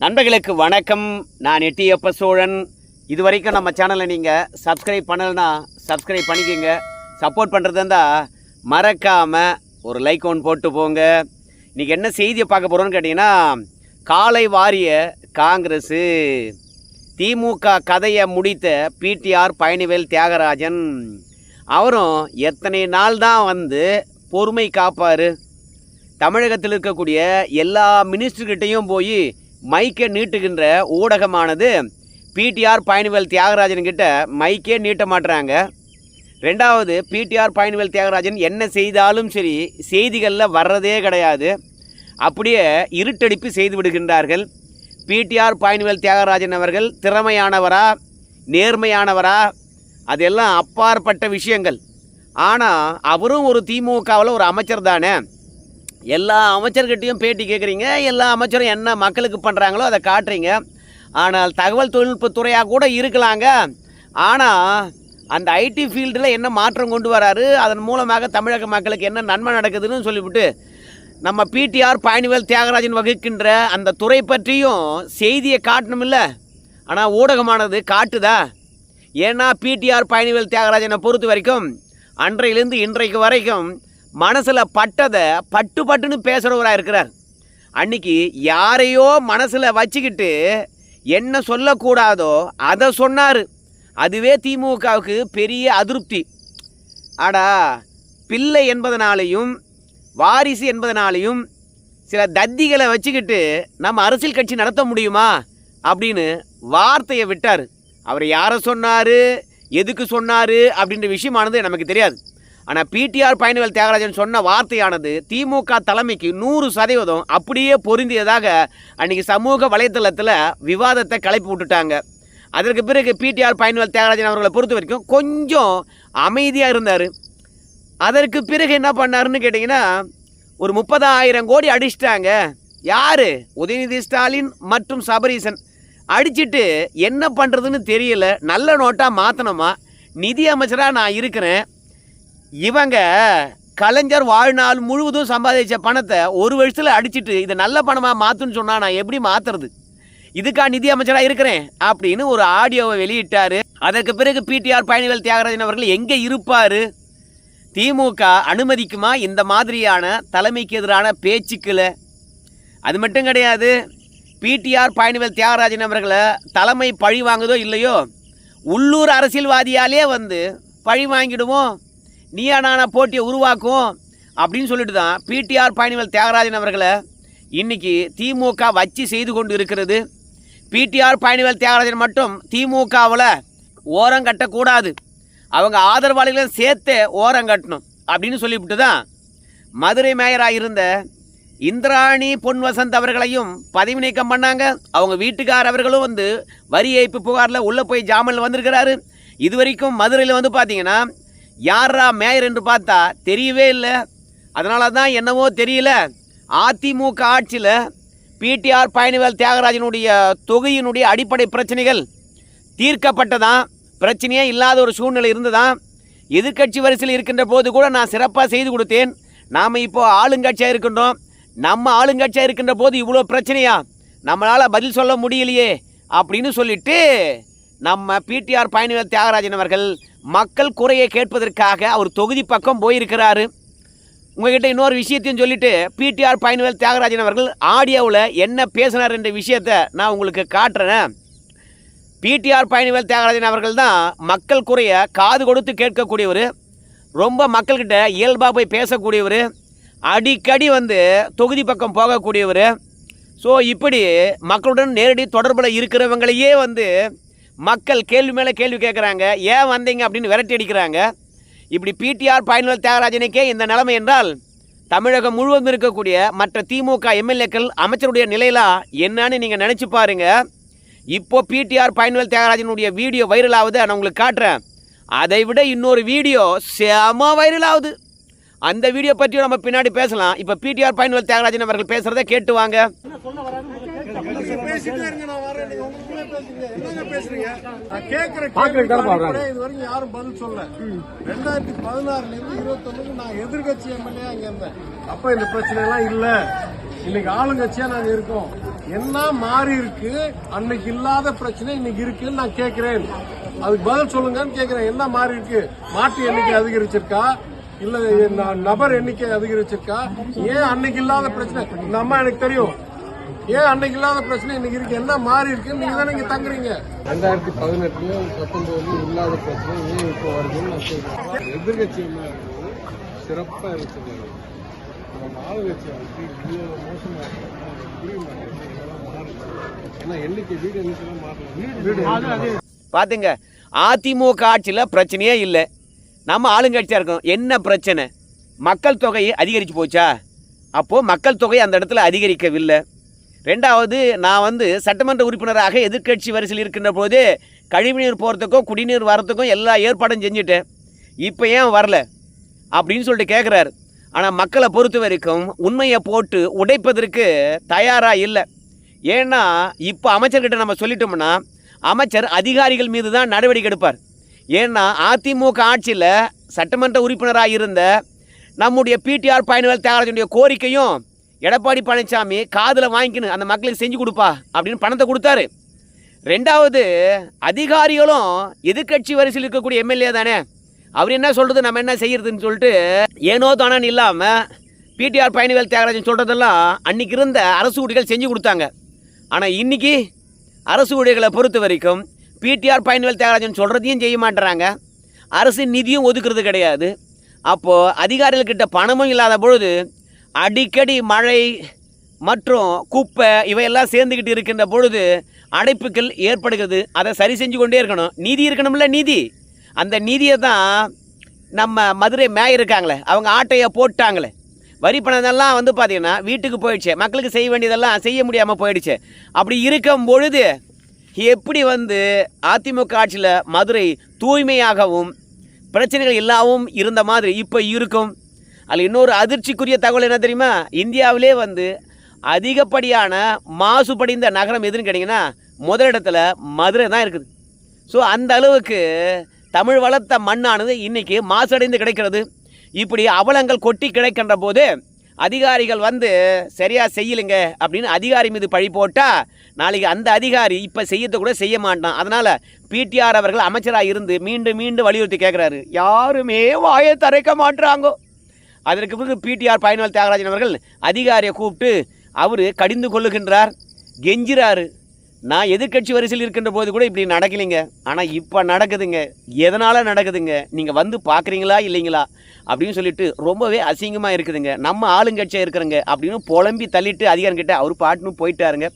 நண்பர்களுக்கு வணக்கம். நான் எட்டியப்ப சோழன். இது வரைக்கும் நம்ம சேனலை நீங்கள் சப்ஸ்கிரைப் பண்ணலைன்னா சப்ஸ்கிரைப் பண்ணிக்கோங்க. சப்போர்ட் பண்ணுறது இருந்தால் மறக்காமல் ஒரு லைக் ஒன்று போட்டு போங்க. இன்றைக்கி என்ன செய்தியை பார்க்க போகிறோன்னு கேட்டிங்கன்னா காலை வாரிய காங்கிரஸு திமுக கதையை முடித்த பிடிஆர் பழனிவேல் தியாகராஜன். அவரும் எத்தனை நாள் தான் வந்து பொறுமை காப்பார்? தமிழகத்தில் இருக்கக்கூடிய எல்லா மினிஸ்டர்கிட்டையும் போய் மைக்கை நீட்டுகின்ற ஊடகமானது பிடிஆர் பயணிவேல் தியாகராஜன் கிட்ட மைக்கே நீட்ட மாட்டுறாங்க ரெண்டாவது பிடிஆர் பயணிவேல் தியாகராஜன் என்ன செய்தாலும் சரி செய்திகளில் வர்றதே கிடையாது. அப்படியே இருட்டடிப்பு செய்து விடுகின்றார்கள். பிடிஆர் பயணிவேல் தியாகராஜன் அவர்கள் திறமையானவரா நேர்மையானவரா அதெல்லாம் அப்பாற்பட்ட விஷயங்கள். ஆனால் அவரும் ஒரு திமுகவில் ஒரு அமைச்சர் தானே. எல்லா அமைச்சர்கிட்டையும் பேட்டி கேட்குறீங்க எல்லா அமைச்சரும் என்ன மக்களுக்கு பண்ணுறாங்களோ அதை காட்டுறீங்க. ஆனால் தகவல் தொழில்நுட்பத்துறையாக கூட இருக்கலாங்க. ஆனால் அந்த ஐடி ஃபீல்டில் என்ன மாற்றம் கொண்டு வராரு அதன் மூலமாக தமிழக மக்களுக்கு என்ன நன்மை நடக்குதுன்னு சொல்லிவிட்டு நம்ம பிடிஆர் பழனிவேல் தியாகராஜன் வகுக்கின்ற அந்த துறை பற்றியும் செய்தியை காட்டணுமில்ல. ஆனால் ஊடகமானது காட்டுதா? ஏன்னா பிடிஆர் பழனிவேல் தியாகராஜனை பொறுத்த வரைக்கும் அன்றையிலேருந்து இன்றைக்கு வரைக்கும் மனசில் பட்டதை பட்டு பட்டுன்னு பேசுகிறவராக இருக்கிறார். அன்னைக்கு யாரையோ மனசில் வச்சுக்கிட்டு என்ன சொல்லக்கூடாதோ அதை சொன்னார். அதுவே திமுகவுக்கு பெரிய அதிருப்தி. ஆடா பிள்ளை என்பதனாலையும் வாரிசு என்பதனாலையும் சில தத்திகளை வச்சுக்கிட்டு நம்ம அரசியல் கட்சி நடத்த முடியுமா? அப்படின்னு வார்த்தையை விட்டார். அவர் யாரை சொன்னார்? எதுக்கு சொன்னார்? அப்படின்ற விஷயமானது நமக்கு தெரியாது. ஆனால் பிடிஆர் பயணிகள் தியாகராஜன் சொன்ன வார்த்தையானது திமுக தலைமைக்கு நூறு சதவீதம் அப்படியே பொருந்தியதாக அன்னைக்கு சமூக வலைத்தளத்தில் விவாதத்தை கிளப்பி விட்டுட்டாங்க. அதற்கு பிறகு பிடிஆர் பயணிகள் தியாகராஜன் அவர்களை பொறுத்த வரைக்கும் கொஞ்சம் அமைதியாக இருந்தார். அதற்கு பிறகு என்ன பண்ணாருன்னு கேட்டிங்கன்னா ஒரு முப்பதாயிரம் கோடி அடிச்சிட்டாங்க. யார்? உதயநிதி ஸ்டாலின் மற்றும் சபரீசன். அடிச்சிட்டு என்ன பண்ணுறதுன்னு தெரியல. நல்ல நோட்டாக மாற்றணுமா நிதி அமைச்சராக நான் இருக்கிறேன். இவங்க கலைஞர் வாழ்நாள் முழுவதும் சம்பாதிச்ச பணத்தை ஒரு வருஷத்தில் அடிச்சிட்டு இதை நல்ல பணமாக மாற்றுன்னு சொன்னால் நான் எப்படி மாற்றுறது இதுக்கா நிதி அமைச்சராக இருக்கிறேன் அப்படின்னு ஒரு ஆடியோவை வெளியிட்டார். அதற்கு பிறகு பிடிஆர் பழனிவேல் தியாகராஜன் அவர்கள் எங்கே இருப்பார்? திமுக அனுமதிக்குமா இந்த மாதிரியான தலைமைக்கு எதிரான பேச்சுக்களை? அது மட்டும் கிடையாது பிடிஆர் பழனிவேல் தியாகராஜன் அவர்களை தலைமை பழி வாங்குதோ இல்லையோ? உள்ளூர் அரசியல்வாதியாலே வந்து பழி வாங்கிடுவோம். நீயா நானா போட்டியை உருவாக்கும் அப்படின்னு சொல்லிட்டு தான் பிடிஆர் பழனிவேல் தியாகராஜன் அவர்களை இன்னைக்கு திமுக வச்சு செய்து கொண்டு இருக்கிறது. பிடிஆர் பழனிவேல் தியாகராஜன் மட்டும் திமுகவில் ஓரம் கட்டக்கூடாது. அவங்க ஆதரவாளிகளையும் சேர்த்து ஓரம் கட்டணும் அப்படின்னு சொல்லிவிட்டு தான் மதுரை மேயராக இருந்த இந்திராணி பொன் வசந்த் அவர்களையும் பதவி நீக்கம் பண்ணாங்க. அவங்க வீட்டுக்கார் அவர்களும் வந்து வரி ஏய்ப்பு புகாரில் உள்ளே போய் ஜாமீனில் வந்திருக்கிறாரு. இது வரைக்கும் மதுரையில் வந்து பார்த்தீங்கன்னா யாரா மேயர் என்று பார்த்தா தெரியவே இல்லை. அதனால தான் என்னவோ தெரியல. அதிமுக ஆட்சியில் பிடிஆர் பழனிவேல் தியாகராஜனுடைய தொகையினுடைய அடிப்படை பிரச்சனைகள் தீர்க்கப்பட்டதான் பிரச்சனையே இல்லாத ஒரு சூழ்நிலை இருந்ததான் எதிர்க்கட்சி வரிசையில் இருக்கின்ற போது கூட நான் சிறப்பாக செய்து கொடுத்தேன். நாம் இப்போது ஆளுங்கட்சியாக இருக்கின்றோம். நம்ம ஆளுங்கட்சியாக இருக்கின்ற போது இவ்வளோ பிரச்சனையா? நம்மளால் பதில் சொல்ல முடியலையே அப்படின்னு சொல்லிட்டு நம்ம பிடிஆர் பழனிவேல் தியாகராஜன் அவர்கள் மக்கள் குறையை கேட்பதற்காக அவர் தொகுதி பக்கம் போயிருக்கிறாரு. உங்ககிட்ட இன்னொரு விஷயத்தையும் சொல்லிட்டு பிடிஆர் பயணிகள் தியாகராஜன் அவர்கள் ஆடியோவில் என்ன பேசினார் என்ற விஷயத்தை நான் உங்களுக்கு காட்டுறேன். பிடிஆர் பயணிகள் தியாகராஜன் அவர்கள் தான் மக்கள் குறைய காது கொடுத்து கேட்கக்கூடியவர். ரொம்ப மக்கள்கிட்ட இயல்பாக போய் பேசக்கூடியவர். அடிக்கடி வந்து தொகுதி பக்கம் போகக்கூடியவர். ஸோ இப்படி மக்களுடன் நேரடி தொடர்பில் இருக்கிறவங்களையே வந்து மக்கள் கேள்வி மேலே கேள்வி கேட்குறாங்க ஏன் வந்தீங்க அப்படின்னு விரட்டி அடிக்கிறாங்க. இப்படி பிடிஆர் பயனுள்ள தியாகராஜனுக்கே இந்த நிலைமை என்றால் தமிழகம் முழுவதும் இருக்கக்கூடிய மற்ற திமுக எம்எல்ஏக்கள் அமைச்சருடைய நிலையெல்லாம் என்னன்னு நீங்கள் நினச்சி பாருங்க. இப்போ பிடிஆர் பழனிவேல் தியாகராஜனுடைய வீடியோ வைரல் ஆகுது நான் உங்களுக்கு காட்டுறேன். அதை விட இன்னொரு வீடியோ செம வைரல் ஆகுது அந்த வீடியோ பற்றியும் நம்ம பின்னாடி பேசலாம். இப்போ பிடிஆர் பழனிவேல் தியாகராஜன் அவர்கள் பேசுகிறத கேட்டு வாங்க. வரைக்கும் யாரும் பதில் சொல்ல ரெண்டாயிரத்தி பதினாறுல இருந்து நான் எதிர்கட்சி எம்எல்ஏ அங்க இருந்தேன். அப்ப இந்த பிரச்சனை எல்லாம் இல்ல. இன்னைக்கு ஆளுங்கட்சியா நாங்க இருக்கோம். என்ன மாறி இருக்கு? அன்னைக்கு இல்லாத பிரச்சனை இன்னைக்கு இருக்குன்னு நான் கேக்குறேன். அதுக்கு பதில் சொல்லுங்கன்னு கேக்குறேன். என்ன மாறி இருக்கு? மாட்டு எண்ணிக்கை அதிகரிச்சிருக்கா? இல்ல நபர் எண்ணிக்கை அதிகரிச்சிருக்கா? ஏன் அன்னைக்கு இல்லாத பிரச்சனை? இந்த அம்மா எனக்கு தெரியும். ஏன் அன்னைக்கு இல்லாத பிரச்சனை இன்னைக்கு இருக்கு? என்ன மாறி இருக்கு? நீங்க தானே இங்க தங்குறீங்க. ரெண்டாயிரத்தி பதினெட்டுல பத்தொன்பதுல இல்லாத பிரச்சனை ஏன் இப்போ வருதுன்னு நான் கேட்கிறேன் எதிர்கட்சி என்ன சிறப்பா இருக்குது. நம்ம ஆளுங்கட்சி வந்து இவ்வளவு மோசமா ஏன்னா எண்ணிக்கை வீடு எண்ணிக்கைலாம் மாறல. வீடு பார்த்துங்க அதிமுக ஆட்சியில் பிரச்சனையே இல்லை. நம்ம ஆளுங்கட்சியாக இருக்கோம். என்ன பிரச்சனை? மக்கள் தொகை அதிகரித்து போச்சா? அப்போது மக்கள் தொகை அந்த இடத்துல அதிகரிக்கவில்லை. ரெண்டாவது நான் வந்து சட்டமன்ற உறுப்பினராக எதிர்க்கட்சி வரிசையில் இருக்கின்ற போது கழிவுநீர் போகிறதுக்கும் குடிநீர் வரத்துக்கும் எல்லா ஏற்பாடும் செஞ்சுட்டேன். இப்போ ஏன் வரல? அப்படின்னு சொல்லிட்டு கேட்குறாரு ஆனால் மக்களை பொறுத்த வரைக்கும் உண்மையை போட்டு உடைப்பதற்கு தயாராக இல்லை. ஏன்னா இப்போ அமைச்சர்கிட்ட நம்ம சொல்லிட்டோம்னா அமைச்சர் அதிகாரிகள் மீது தான் நடவடிக்கை எடுப்பார். ஏன்னா அதிமுக ஆட்சியில் சட்டமன்ற உறுப்பினராக இருந்த நம்முடைய பிடிஆர் பயணிகள் தியாகராஜனுடைய கோரிக்கையும் எடப்பாடி பழனிசாமி காதில் வாங்கிக்கணும் அந்த மக்களுக்கு செஞ்சு கொடுப்பா அப்படின்னு பணத்தை கொடுத்தாரு. ரெண்டாவது அதிகாரிகளும் எதிர்க்கட்சி வரிசையில் இருக்கக்கூடிய எம்எல்ஏ தானே. அவர் என்ன சொல்கிறது நம்ம என்ன செய்யறதுன்னு சொல்லிட்டு ஏனோ தானோன்னு இல்லாமல் பிடிஆர் பயணிகள் தியாகராஜன் சொல்கிறதெல்லாம் அன்றைக்கி இருந்த அரசு ஊழியர்கள் செஞ்சு கொடுத்தாங்க. ஆனால் இன்னைக்கு அரசு ஊழியர்களை பொறுத்த வரைக்கும் பிடிஆர் பயணிகள் தியாகராஜன் சொல்கிறதையும் செய்ய மாட்டுறாங்க. அரசு நிதியும் ஒதுக்குறது கிடையாது. அப்போது அதிகாரிகள்கிட்ட பணமும் இல்லாத பொழுது அடிக்கடி மழை மற்றும் குப்பை இவையெல்லாம் சேர்ந்துக்கிட்டு இருக்கின்ற பொழுது அடைப்புகள் ஏற்படுகிறது. அதை சரி செஞ்சு கொண்டே இருக்கணும். நீதி இருக்கணும்ல நீதி. அந்த நீதியை தான் நம்ம மதுரை மேய இருக்காங்களே அவங்க ஆட்டையை போட்டாங்களே. வரி பணம் வந்து பார்த்திங்கன்னா வீட்டுக்கு போயிடுச்சு. மக்களுக்கு செய்ய வேண்டியதெல்லாம் செய்ய முடியாமல் போயிடுச்சு. அப்படி இருக்கும் பொழுது எப்படி வந்து அதிமுக ஆட்சியில் மதுரை தூய்மையாகவும் பிரச்சனைகள் இல்லாமல் இருந்த மாதிரி இப்போ இருக்கும்? அதில் இன்னொரு அதிர்ச்சிக்குரிய தகவல் என்ன தெரியுமா? இந்தியாவிலே வந்து அதிகப்படியான மாசுபடிந்த நகரம் எதுன்னு கேட்டிங்கன்னா முதலிடத்தில் மதுரை தான் இருக்குது. ஸோ அந்த அளவுக்கு தமிழ் வளர்த்த மண்ணானது இன்றைக்கி மாசடைந்து கிடைக்கிறது. இப்படி அவலங்கள் கொட்டி கிடைக்கின்ற போது அதிகாரிகள் வந்து சரியாக செய்யலைங்க அப்படின்னு அதிகாரி மீது பழி போட்டால் நாளைக்கு அந்த அதிகாரி இப்போ செய்யத்தை கூட செய்ய மாட்டான். அதனால் பிடிஆர் அவர்கள் அமைச்சராக இருந்து மீண்டும் மீண்டும் வலியுறுத்தி கேட்குறாரு யாருமே வாயை தரைக்க மாட்டுறாங்கோ அதற்கு பிறகு பிடிஆர் பயன்வாள் தியாகராஜன் அவர்கள் அதிகாரியை கூப்பிட்டு அவர் கடிந்து கொள்ளுகின்றார். கெஞ்சிறாரு. நான் எதிர்க்கட்சி வரிசையில் இருக்கின்ற போது கூட இப்படி நடக்கலைங்க. ஆனால் இப்போ நடக்குதுங்க. எதனால் நடக்குதுங்க? நீங்கள் வந்து பார்க்குறீங்களா இல்லைங்களா? அப்படின்னு சொல்லிட்டு ரொம்பவே அசிங்கமாக இருக்குதுங்க. நம்ம ஆளுங்கட்சியாக இருக்கிறங்க அப்படின்னு புலம்பி தள்ளிட்டு அதிகாரிகிட்ட அவர் பாட்டுன்னு போயிட்டாருங்க.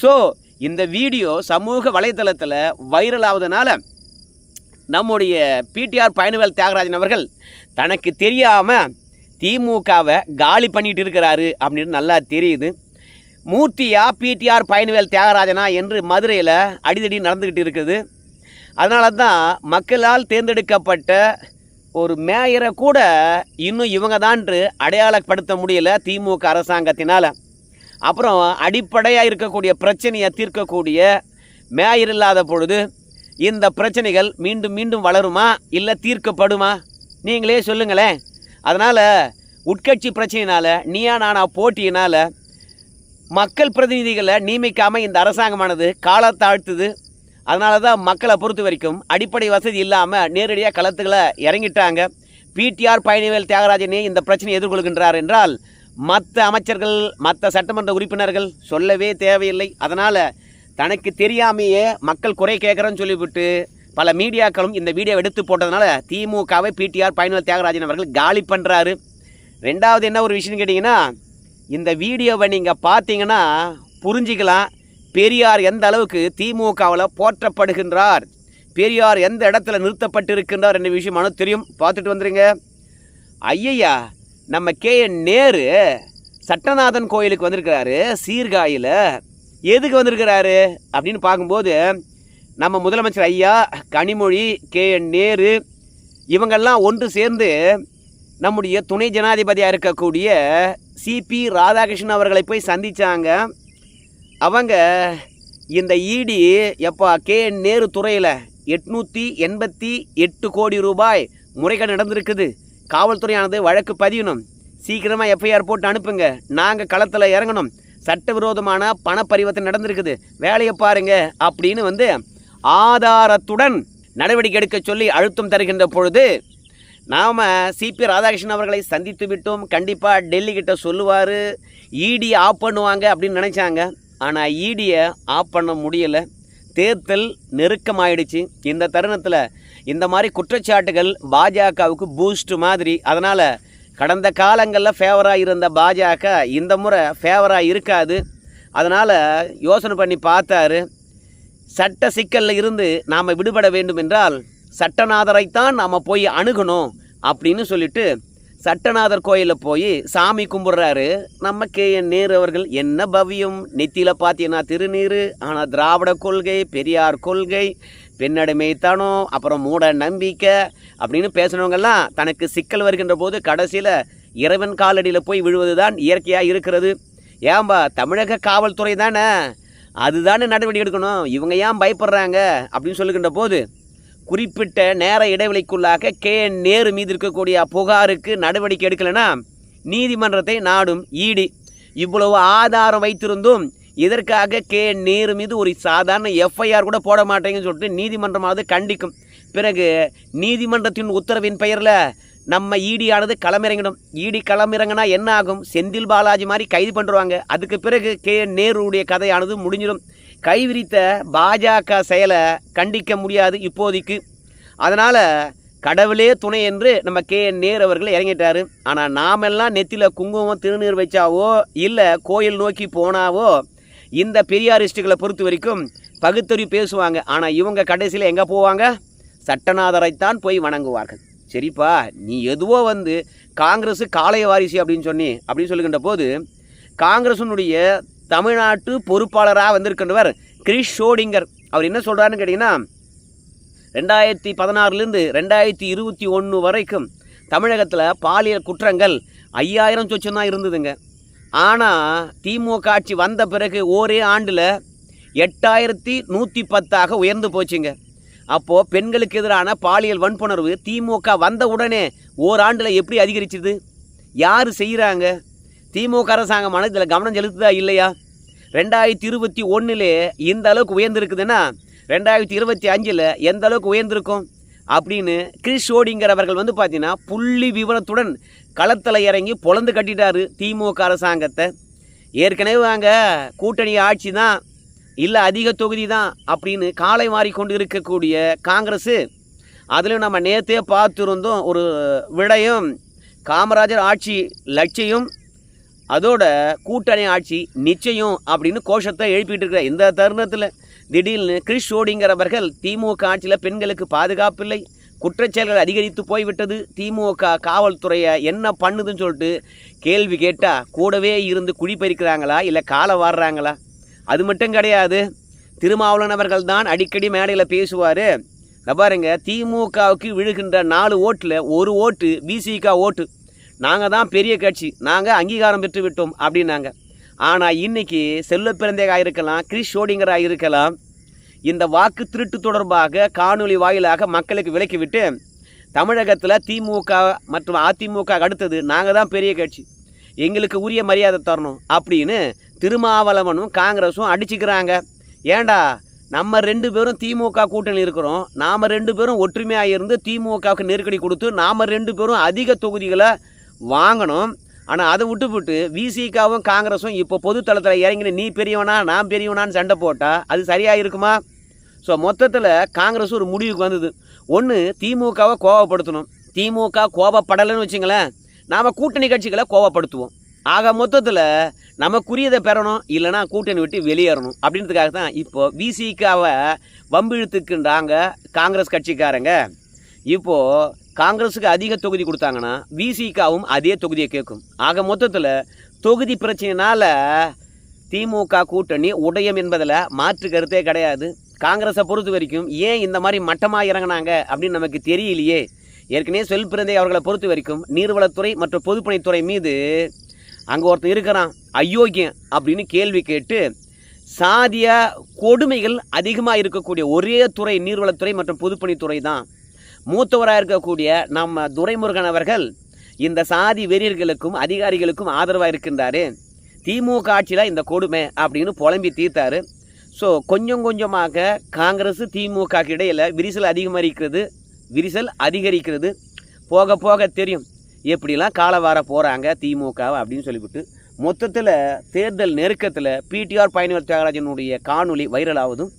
ஸோ இந்த வீடியோ சமூக வலைத்தளத்தில் வைரல் ஆகுதுனால நம்முடைய பிடிஆர் பயணிகள் தியாகராஜன் அவர்கள் தனக்கு தெரியாமல் திமுகவை காலி பண்ணிட்டு இருக்கிறாரு அப்படின்னு நல்லா தெரியுது. மூர்த்தியா பிடிஆர் பயணவேல் தியாகராஜனா என்று மதுரையில் அடிதடி நடந்துக்கிட்டு இருக்குது. அதனால தான் மக்களால் தேர்ந்தெடுக்கப்பட்ட ஒரு மேயரை கூட இன்னும் இவங்க தான்று அடையாளப்படுத்த முடியல திமுக அரசாங்கத்தினால். அப்புறம் அடிப்படையாக இருக்கக்கூடிய பிரச்சனையை தீர்க்கக்கூடிய மேயர் இல்லாத பொழுது இந்த பிரச்சனைகள் மீண்டும் மீண்டும் வளருமா இல்லை தீர்க்கப்படுமா? நீங்களே சொல்லுங்களேன். அதனால் உட்கட்சி பிரச்சனையினால் நீயா நானா போட்டியினால் மக்கள் பிரதிநிதிகளை நியமிக்காமல் இந்த அரசாங்கமானது காலத்தாழ்த்துது அதனால தான் மக்களை பொறுத்த வரைக்கும் அடிப்படை வசதி இல்லாமல் நேரடியாக களத்துக்களை இறங்கிட்டாங்க. பிடிஆர் பயணிவேல் தியாகராஜனே இந்த பிரச்சனையை எதிர்கொள்கின்றார் என்றால் மற்ற அமைச்சர்கள் மற்ற சட்டமன்ற உறுப்பினர்கள் சொல்லவே தேவையில்லை. அதனால் தனக்கு தெரியாமையே மக்கள் குறை கேட்குறேன்னு சொல்லிவிட்டு பல மீடியாக்களும் இந்த வீடியோ எடுத்து போட்டதுனால திமுகவை பிடிஆர் பயனுள்ள தியாகராஜன் அவர்கள் காலி பண்ணுறாரு ரெண்டாவது என்ன ஒரு விஷயம்னு கேட்டிங்கன்னா இந்த வீடியோவை நீங்கள் பார்த்தீங்கன்னா புரிஞ்சிக்கலாம். பெரியார் எந்த அளவுக்கு திமுகவில் போற்றப்படுகின்றார். பெரியார் எந்த இடத்துல நிறுத்தப்பட்டிருக்கின்றார் என்ற விஷயமான தெரியும். பார்த்துட்டு வந்துடுங்க ஐயையா நம்ம கே என் நேரு சட்டநாதன் கோயிலுக்கு வந்திருக்கிறாரு சீர்காயில் எதுக்கு வந்திருக்கிறாரு? அப்படின்னு பார்க்கும்போது நம்ம முதலமைச்சர் ஐயா கனிமொழி கே என் நேரு இவங்கெல்லாம் ஒன்று சேர்ந்து நம்முடைய துணை ஜனாதிபதியாக இருக்கக்கூடிய சிபி ராதாகிருஷ்ணன் அவர்களை போய் சந்தித்தாங்க அவங்க இந்த இடி எப்போ கே என் நேரு துறையில் எட்நூற்றி எண்பத்தி எட்டு கோடி ரூபாய் முறைகள் நடந்திருக்குது. காவல்துறையானது வழக்கு பதியணும். சீக்கிரமாக எஃப்ஐஆர் போட்டு அனுப்புங்க. நாங்கள் களத்தில் இறங்கணும். சட்டவிரோதமான பண பரிவர்த்தனை நடந்திருக்குது. வேலையை பாருங்கள் அப்படின்னு வந்து ஆதாரத்துடன் நடவடிக்கை எடுக்க சொல்லி அழுத்தம் தருகின்ற பொழுது நாம் சிபி ராதாகிருஷ்ணன் அவர்களை சந்தித்து விட்டோம். கண்டிப்பாக டெல்லிக்கிட்ட சொல்லுவார் இடி ஆஃப் பண்ணுவாங்க அப்படின்னு நினச்சாங்க. ஆனால் இடியை ஆஃப் பண்ண முடியலை. தேர்தல் நெருக்கமாயிடுச்சு. இந்த தருணத்தில் இந்த மாதிரி குற்றச்சாட்டுகள் பாஜகவுக்கு பூஸ்ட் மாதிரி. அதனால் கடந்த காலங்களில் ஃபேவராக இருந்த பாஜக இந்த முறை ஃபேவராக இருக்காது. அதனால் யோசனை பண்ணி பார்த்தாரு. சட்ட சிக்கலில் இருந்து நாம் விடுபட வேண்டும் என்றால் சட்டநாதரைத்தான் நாம் போய் அணுகணும் அப்படின்னு சொல்லிட்டு சட்டநாதர் கோயிலில் போய் சாமி கும்பிட்றாரு. நம்ம கே. என். நேரு அவர்கள் என்ன பவியம்? நெத்தியில் பார்த்தீங்கன்னா திருநீர் ஆனால் திராவிட கொள்கை பெரியார் கொள்கை பெண்ணடிமைத்தானோ அப்புறம் மூட நம்பிக்கை அப்படின்னு பேசுனவங்கெல்லாம் தனக்கு சிக்கல் வருகின்ற போது கடைசியில் இறைவன் காலடியில் போய் விழுவது தான் இயற்கையாக இருக்கிறது. ஏன்பா தமிழக காவல்துறை தானே? அதுதானே நடவடிக்கை எடுக்கணும். இவங்க ஏன் பயப்படுறாங்க? அப்படின்னு சொல்லுகின்ற போது குறிப்பிட்ட நேர இடைவெளிக்குள்ளாக கே. நேரு மீது இருக்கக்கூடிய புகாருக்கு நடவடிக்கை எடுக்கலைன்னா நீதிமன்றத்தை நாடும் ஈடி. இவ்வளவு ஆதாரம் வைத்திருந்தும் இதற்காக கே. நேரு மீது ஒரு சாதாரண எஃப்ஐஆர் கூட போட மாட்டேங்கன்னு சொல்லிட்டு நீதிமன்றமாவது கண்டிக்கும். பிறகு நீதிமன்றத்தின் உத்தரவின் பெயரில் நம்ம ஈடியானது களமிறங்கிடும் ஈடி களமிறங்கினா என்ன ஆகும்? செந்தில் பாலாஜி மாதிரி கைது பண்ணுறாங்க அதுக்கு பிறகு கே. நேருடைய கதையானது முடிஞ்சிடும். கைவிரித்த பாஜக செயலை கண்டிக்க முடியாது இப்போதைக்கு. அதனால் கடவுளே துணை என்று நம்ம கே. நேர் அவர்கள் இறங்கிட்டார். ஆனால் நாமெல்லாம் நெத்தியில் குங்குமம் திருநீர் வச்சாவோ இல்லை கோயில் நோக்கி போனாவோ இந்த பெரியாரிஸ்டுகளை பொறுத்த வரைக்கும் பகுத்தறிவு பேசுவாங்க. ஆனால் இவங்க கடைசியில் எங்கே போவாங்க? சட்டநாதரைத்தான் போய் வணங்குவார்கள். சரிப்பா நீ எதுவோ வந்து காங்கிரஸ் காளைய வாரிசு அப்படின்னு சொன்னி அப்படின்னு சொல்லுகின்ற போது காங்கிரஸினுடைய தமிழ்நாட்டு பொறுப்பாளராக வந்திருக்கின்றவர் கிரிஷ் ஷோடிங்கர் அவர் என்ன சொல்கிறாருன்னு கேட்டிங்கன்னா ரெண்டாயிரத்தி பதினாறுலேருந்து ரெண்டாயிரத்தி இருபத்தி ஒன்று வரைக்கும் தமிழகத்தில் பாலியல் குற்றங்கள் ஐயாயிரம் சொச்சம் தான் இருந்ததுங்க. ஆனால் திமுக ஆட்சி வந்த பிறகு ஒரே ஆண்டில் எட்டாயிரத்தி நூற்றி பத்தாக உயர்ந்து போச்சுங்க. அப்போது பெண்களுக்கு எதிரான பாலியல் வன்புணர்வு திமுக வந்த உடனே ஓராண்டில் எப்படி அதிகரிச்சுது? யார் செய்கிறாங்க திமுக அரசாங்கமான இதில் கவனம் செலுத்துதா இல்லையா? ரெண்டாயிரத்தி இருபத்தி ஒன்றிலே இந்த அளவுக்கு உயர்ந்திருக்குதுன்னா ரெண்டாயிரத்தி இருபத்தி அஞ்சில் எந்த அளவுக்கு உயர்ந்திருக்கும்? அப்படின்னு கிறிஸ் ஷோடிங்கிறவர்கள் வந்து பார்த்தீங்கன்னா புள்ளி விவரத்துடன் களத்தில் இறங்கி பொழந்து கட்டிட்டாரு திமுக அரசாங்கத்தை. ஏற்கனவே அங்கே கூட்டணி ஆட்சி தான் இல்லை அதிக தொகுதி தான் அப்படின்னு காலை மாறிக்கொண்டு இருக்கக்கூடிய காங்கிரஸு அதிலும் நம்ம நேற்றே பார்த்துருந்தோம் ஒரு விடயம். காமராஜர் ஆட்சி லட்சியம் அதோட கூட்டணி ஆட்சி நிச்சயம் அப்படின்னு கோஷத்தை எழுப்பிட்டு இருக்கிற இந்த தருணத்தில் திடீர்னு கிறிஸ் ஷோடிங்கிறவர்கள் திமுக ஆட்சியில் பெண்களுக்கு பாதுகாப்பில்லை குற்றச்செயல்கள் அதிகரித்து போய்விட்டது திமுக காவல்துறையை என்ன பண்ணுதுன்னு சொல்லிட்டு கேள்வி கேட்டால் கூடவே இருந்து குழி பறிக்கிறாங்களா இல்லை காலை வாடுறாங்களா அது மட்டும் கிடையாது திருமாவளவன் அவர்கள் தான் அடிக்கடி மேடையில் பேசுவார். பாருங்க திமுகவுக்கு விழுகின்ற நாலு ஓட்டில் ஒரு ஓட்டு பிசிகா ஓட்டு. நாங்கள் தான் பெரிய கட்சி நாங்கள் அங்கீகாரம் பெற்று விட்டோம் அப்படின்னாங்க. ஆனால் இன்னைக்கு செல்ல பிறந்தேகாக இருக்கலாம் கிறிஸ் ஷோடிங்கராக இருக்கலாம் இந்த வாக்கு திருட்டு தொடர்பாக காணொலி வாயிலாக மக்களுக்கு விலக்கிவிட்டு தமிழகத்தில் திமுக மற்றும் அதிமுக அடுத்தது நாங்கள் தான் பெரிய கட்சி. எங்களுக்கு உரிய மரியாதை தரணும் அப்படின்னு திருமாவளவனும் காங்கிரஸும் அடிச்சுக்கிறாங்க. ஏண்டா நம்ம ரெண்டு பேரும் திமுக கூட்டணி இருக்கிறோம். நாம் ரெண்டு பேரும் ஒற்றுமையாக இருந்து திமுகவுக்கு நெருக்கடி கொடுத்து நாம் ரெண்டு பேரும் அதிக தொகுதிகளை வாங்கணும். ஆனால் அதை விட்டுவிட்டு விசிகாவும் காங்கிரஸும் இப்போ பொதுத்தளத்தில் இறங்கின நீ பெரியவனா நான் பெரியவனான்னு சண்டை போட்டால் அது சரியாக இருக்குமா? ஸோ மொத்தத்தில் காங்கிரஸ் ஒரு முடிவுக்கு வந்தது. ஒன்று திமுகவை கோவப்படுத்தணும். திமுக கோபப்படலைன்னு வச்சுங்களேன் நாம் கூட்டணி கட்சிகளை கோவப்படுத்துவோம். ஆக மொத்தத்தில் நமக்குரியதை பெறணும் இல்லைனா கூட்டணி விட்டு வெளியேறணும். அப்படின்றதுக்காக தான் இப்போது விசிகாவை வம்பிழுத்துக்குன்றாங்க காங்கிரஸ் கட்சிக்காரங்க. இப்போது காங்கிரஸுக்கு அதிக தொகுதி கொடுத்தாங்கன்னா விசிகாவும் அதே தொகுதியை கேட்கும். ஆக மொத்தத்தில் தொகுதி பிரச்சனையினால் திமுக கூட்டணி உடையம் என்பதில் மாற்று கருத்தே கிடையாது. காங்கிரஸை பொறுத்த வரைக்கும் ஏன் இந்த மாதிரி மட்டமாக இறங்கினாங்க அப்படின்னு நமக்கு தெரியலையே. ஏற்கனவே செல்பிரந்தை அவர்களை பொறுத்த வரைக்கும் நீர்வளத்துறை மற்றும் பொதுப்பணித்துறை மீது அங்கே ஒருத்தன் இருக்கிறான் அயோக்கியம் அப்படின்னு கேள்வி கேட்டு சாதிய கொடுமைகள் அதிகமாக இருக்கக்கூடிய ஒரே துறை நீர்வளத்துறை மற்றும் பொதுப்பணித்துறை தான். மூத்தவராக இருக்கக்கூடிய நம்ம துரைமுருகன் அவர்கள் இந்த சாதி வெறியர்களுக்கும் அதிகாரிகளுக்கும் ஆதரவாக இருக்கின்றாரு. திமுக ஆட்சியில் இந்த கொடுமை அப்படின்னு புலம்பி தீர்த்தாரு. ஸோ கொஞ்சம் கொஞ்சமாக காங்கிரஸ் திமுக இடையில் விரிசல் அதிகமாக இருக்கிறது விரிசல் அதிகரிக்கிறது. போக போக தெரியும் எப்படிலாம் கால வார போகிறாங்க திமுகவை அப்படின்னு சொல்லிவிட்டு மொத்தத்தில் தேர்தல் நெருக்கத்தில் பிடிஆர் பயணிவர் தியாகராஜனுடைய காணொலி வைரலாவதும்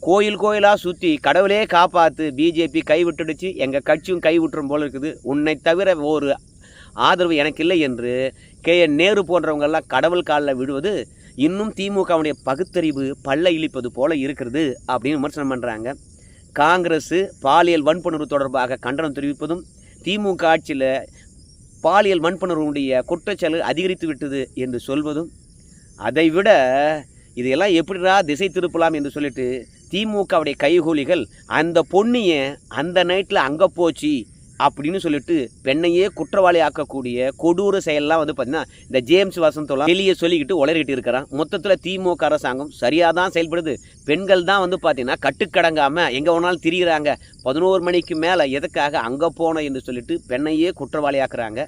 கோயில் கோயிலாக சுற்றி கடவுளே காப்பாற்று பிஜேபி கைவிட்டுடுச்சு எங்கள் கட்சியும் கைவிட்டுரும் போல் இருக்குது. உன்னை தவிர ஒரு ஆதரவு எனக்கு இல்லை என்று கே என் நேரு போன்றவங்கெல்லாம் கடவுள் காலில் விடுவது இன்னும் திமுகவுடைய பகுத்தறிவு பல்ல இழிப்பது போல இருக்கிறது அப்படின்னு விமர்சனம் பண்ணுறாங்க காங்கிரஸ் பாலியல் வன்புணர்வு தொடர்பாக கண்டனம் தெரிவிப்பதும் திமுக ஆட்சியில் பாலியல் வன்புணர்வுடைய குற்றச்செயல் அதிகரித்து விட்டது என்று சொல்வதும் அதைவிட இதையெல்லாம் எப்படிடா திசை திருப்பலாம் என்று சொல்லிட்டு திமுகவுடைய கைகூலிகள் அந்த பொண்ணியை அந்த நைட்டில் அங்கே போச்சு அப்படின்னு சொல்லிட்டு பெண்ணையே குற்றவாளி ஆக்கக்கூடிய கொடூர செயல்லாம் வந்து பார்த்தீங்கன்னா இந்த ஜேம்ஸ் வசந்தோலாம் வெளியே சொல்லிக்கிட்டு உளறிக்கிட்டு இருக்கிறான் மொத்தத்தில் திமுக அரசாங்கம் சரியாக தான் செயல்படுது. பெண்கள் தான் வந்து பார்த்தீங்கன்னா கட்டுக்கடங்காமல் எங்கே வேணாலும் திரிகிறாங்க பதினோரு மணிக்கு மேலே எதுக்காக அங்கே போனோம் என்று சொல்லிட்டு பெண்ணையே குற்றவாளி ஆக்குறாங்க.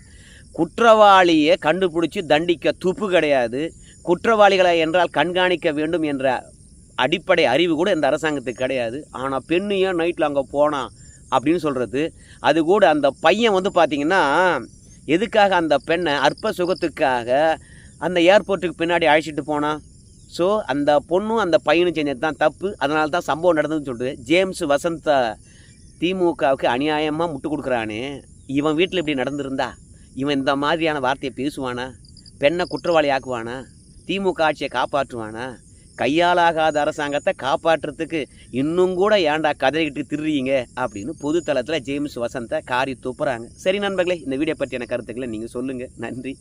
குற்றவாளியை கண்டுபிடிச்சி தண்டிக்க துப்பு கிடையாது. குற்றவாளிகளை என்றால் கண்காணிக்க வேண்டும் என்ற அடிப்படை அறிவு கூட இந்த அரசாங்கத்துக்கு கிடையாது. ஆனால் பெண்ணையும் நைட்டில் அங்கே போனான் அப்படின்னு சொல்கிறது அது கூட அந்த பையன் வந்து பார்த்திங்கன்னா எதுக்காக அந்த பெண்ணை அற்ப சுகத்துக்காக அந்த ஏர்போர்ட்டுக்கு பின்னாடி அழைச்சிட்டு போனான் ஸோ அந்த பொண்ணும் அந்த பையனும் செஞ்சது தான் தப்பு. அதனால தான் சம்பவம் நடந்ததுன்னு சொல்லிட்டு ஜேம்ஸ் வசந்த திமுகவுக்கு அநியாயமாக முட்டு கொடுக்குறானே. இவன் வீட்டில் இப்படி நடந்திருந்தா? இவன் இந்த மாதிரியான வார்த்தையை பேசுவானா? பெண்ணை குற்றவாளி ஆக்குவானா? திமுக ஆட்சியை காப்பாற்றுவானா? கையாலாகாத அரசாங்கத்தை காப்பாற்றுறதுக்கு இன்னும் கூட ஏன்டா கதறிக்கிட்டு திருறீங்க அப்படின்னு பொது தளத்தில் ஜேம்ஸ் வசந்த காரி துப்புறாங்க. சரி நண்பர்களே இந்த வீடியோ பற்றியான கருத்துக்களை நீங்கள் சொல்லுங்கள் நன்றி.